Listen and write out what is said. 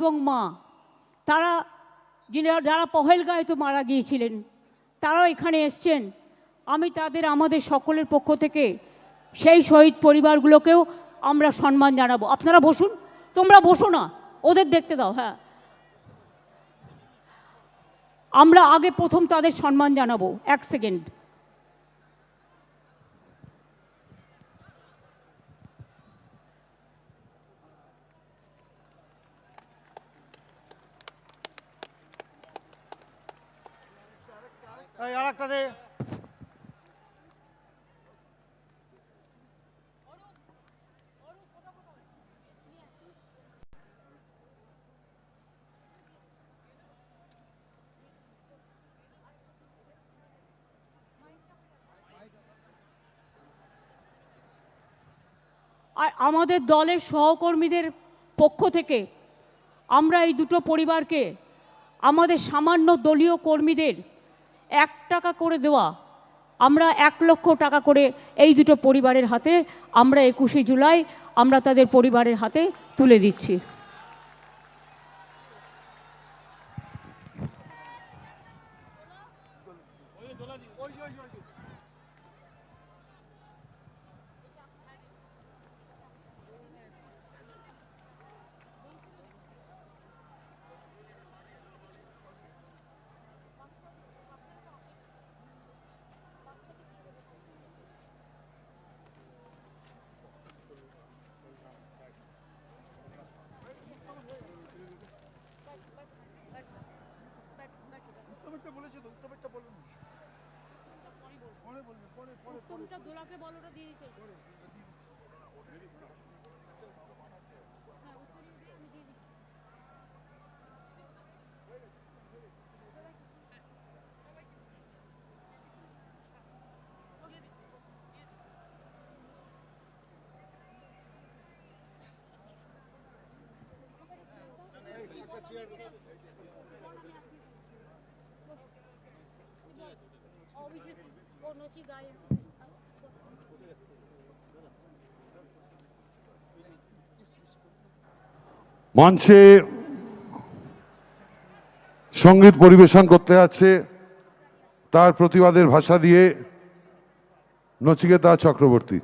এবং মা, তারা যিনি যারা পহেলগাঁয়ে তো মারা গিয়েছিলেন, তারাও এখানে এসছেন। আমি তাদের, আমাদের সকলের পক্ষ থেকে সেই শহীদ পরিবারগুলোকেও আমরা সম্মান জানাব। আপনারা বসুন, তোমরা বসো না, ওদের দেখতে দাও হ্যাঁ। আমরা আগে প্রথম তাদের সম্মান জানাব, এক সেকেন্ড। আরেকটা দে। আর আমাদের দলের সহকর্মীদের পক্ষ থেকে আমরা এই দুটো পরিবারকে, আমাদের সামান্য দলীয় কর্মীদের এক টাকা করে দেওয়া। আমরা এক লক্ষ টাকা করে এই দুটো পরিবারের হাতে আমরা একুশে জুলাই আমরা তাদের পরিবারের হাতে তুলে দিচ্ছি। উত্তমেরটা বলেছে তো উত্তমেরটা বলুন পরে বলবেন পরে পরে দোলাকে বলোটা দিয়ে দিতে মঞ্চে সংগীত পরিবেশন করতে আছে তার প্রতিবাদের ভাষা দিয়ে নচিকেতা চক্রবর্তী।